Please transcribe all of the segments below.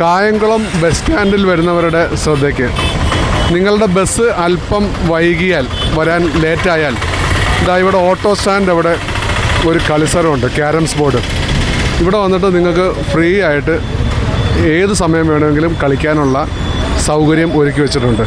Kayamkulam bus സ്റ്റാൻഡിൽ വരുന്നവരുടെ ശ്രദ്ധയ്ക്ക്. നിങ്ങളുടെ ബസ് അല്പം വൈകിയാൽ വരാൻ ലേറ്റായാൽ ഇതാ ഇവിടെ ഓട്ടോ സ്റ്റാൻഡ് അവിടെ ഒരു കളിസ്ഥലമുണ്ട് ക്യാരംസ് ബോർഡ്. ഇവിടെ വന്നിട്ട് നിങ്ങൾക്ക് ഫ്രീ ആയിട്ട് ഏത് സമയം വേണമെങ്കിലും കളിക്കാനുള്ള സൗകര്യം ഒരുക്കി വെച്ചിട്ടുണ്ട്.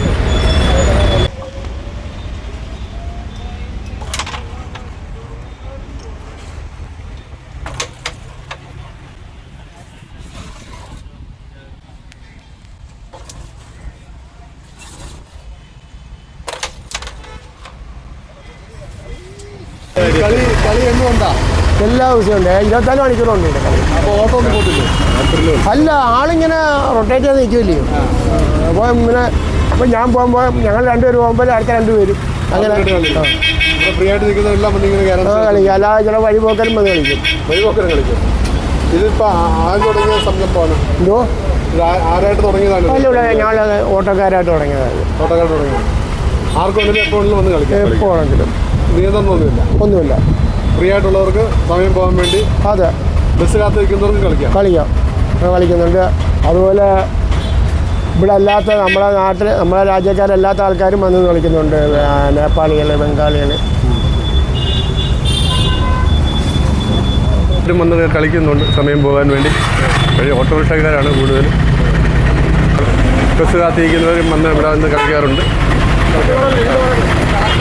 കളി കളി എന്തുകൊണ്ടാ എല്ലാ ദിവസവും ഉണ്ട്. ഇരുപത്തിനാല് മണിക്കൂറുണ്ട് ഇവിടെ കളി. അപ്പോൾ ഓട്ടോ ഒന്നും പോകത്തില്ലേ? അല്ല ആളിങ്ങനെ റൊട്ടേറ്റ് ചെയ്ത് നിൽക്കില്ലേ അപ്പോൾ ഇങ്ങനെ അപ്പോൾ ഞാൻ പോകുമ്പോൾ ഞങ്ങൾ രണ്ടുപേരും പോകുമ്പോൾ അടുത്ത രണ്ടുപേരും അങ്ങനെ. ഫ്രീ ആയിട്ട് ക്യാരംസ് കളിക്കും. അല്ലാതെ ചില വഴിപോക്കരും വന്ന് കളിക്കും. വഴിപോക്കരം കളിക്കും. ഇതിപ്പോൾ ആദ്യം തുടങ്ങിയ സംരംഭമാണ്? എന്തോ? ഇത് ആ- ആരായിട്ട് തുടങ്ങിയതാണ് അല്ല ഇവിടെ ഞങ്ങൾ ഓട്ടോക്കാരായിട്ട് തുടങ്ങിയതാണ് തോട്ടക്കാട് തുടങ്ങിയത്. ആർക്കും എപ്പോഴെങ്കിലും വന്ന് കളിക്കാം. ആണെങ്കിലും നിയന്ത്രണമൊന്നുമില്ല ഒന്നുമില്ല. ഫ്രീ ആയിട്ടുള്ളവർക്ക് സമയം പോകാൻ വേണ്ടി അതെ. ബസ് കാത്ത് നിൽക്കുന്നവർക്ക് കളിക്കാം. കളിക്കാം കളിക്കുന്നുണ്ട്. അതുപോലെ ഇവിടെ അല്ലാത്ത നമ്മുടെ നാട്ടിൽ നമ്മുടെ രാജ്യക്കാരല്ലാത്ത ആൾക്കാരും വന്ന് കളിക്കുന്നുണ്ട്. നേപ്പാളികൾ ബംഗാളികൾ വന്ന് കളിക്കുന്നുണ്ട് സമയം പോകാൻ വേണ്ടി. ഓട്ടോറിക്ഷക്കാരാണ് കൂടുതൽ ബസ് കാത്തിരിക്കുന്നവരും വന്ന് ഇവിടെ വന്ന് കളിക്കാറുണ്ട്.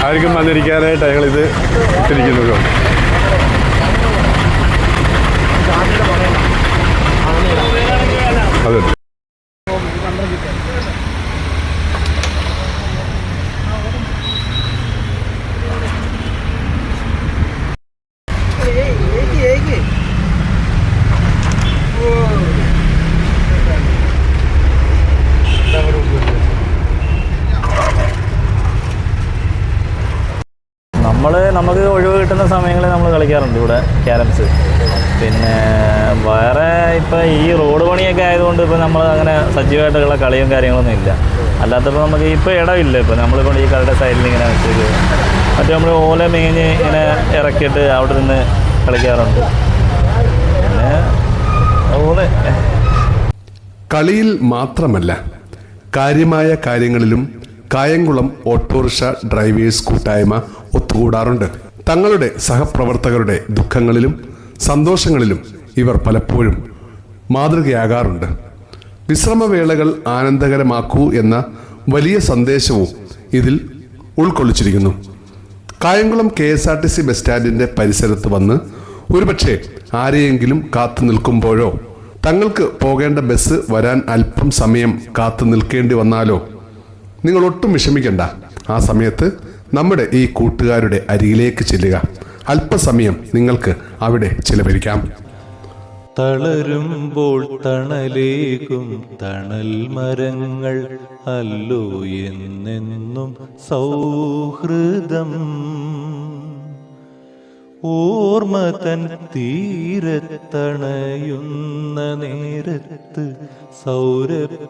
ആർക്കും വന്നിരിക്കാനായിട്ട് ഞങ്ങളിത് ഇട്ടിരിക്കുന്നത്. അതെ. നമ്മൾ നമുക്ക് ഒഴിവ് കിട്ടുന്ന സമയങ്ങളിൽ നമ്മൾ കളിക്കാറുണ്ട് ഇവിടെ ക്യാരംസ്. പിന്നെ വേറെ ഇപ്പം ഈ റോഡ് പണിയൊക്കെ ആയതുകൊണ്ട് ഇപ്പം നമ്മൾ അങ്ങനെ സജീവമായിട്ടുള്ള കളിയും കാര്യങ്ങളൊന്നും ഇല്ല. അല്ലാത്തപ്പോൾ നമുക്ക് ഇപ്പോൾ ഇടമില്ല ഇപ്പം നമ്മളിപ്പോൾ ഈ കളിയുടെ സൈഡിൽ ഇങ്ങനെ വെച്ചത് മറ്റേ നമ്മൾ ഓല മേഞ്ഞ് ഇങ്ങനെ ഇറക്കിയിട്ട് അവിടെ നിന്ന് കളിക്കാറുണ്ട്. പിന്നെ ഓല കളിയിൽ മാത്രമല്ല കാര്യമായ കാര്യങ്ങളിലും കായംകുളം ഓട്ടോറിക്ഷ ഡ്രൈവേഴ്സ് കൂട്ടായ്മ ഒത്തുകൂടാറുണ്ട്. തങ്ങളുടെ സഹപ്രവർത്തകരുടെ ദുഃഖങ്ങളിലും സന്തോഷങ്ങളിലും ഇവർ പലപ്പോഴും മാതൃകയാകാറുണ്ട്. വിശ്രമവേളകൾ ആനന്ദകരമാക്കൂ എന്ന വലിയ സന്ദേശവും ഇതിൽ ഉൾക്കൊള്ളിച്ചിരിക്കുന്നു. Kayamkulam K S R T C bus സ്റ്റാൻഡിന്റെ പരിസരത്ത് വന്ന് ഒരുപക്ഷെ ആരെയെങ്കിലും കാത്തു നിൽക്കുമ്പോഴോ തങ്ങൾക്ക് പോകേണ്ട ബസ് വരാൻ അല്പം സമയം കാത്തു നിൽക്കേണ്ടി വന്നാലോ നിങ്ങൾ ഒട്ടും വിഷമിക്കണ്ട. ആ സമയത്ത് നമ്മുടെ ഈ കൂട്ടുകാരുടെ അരികിലേക്ക് ചെല്ലുക. അല്പസമയം നിങ്ങൾക്ക് അവിടെ ചിലവഴിക്കാം. തളരുമ്പോൾ തണലേകും തണൽ മരങ്ങൾ. അല്ലോ എന്നെന്നും സൗഹൃദം. ഓർമ്മ തൻ തീരത്തണയുന്ന നേരത്ത് സൗരഭ്യമേകുന്നു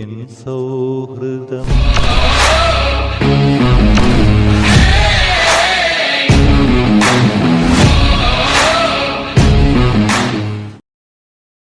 എൻ സൗഹൃദം.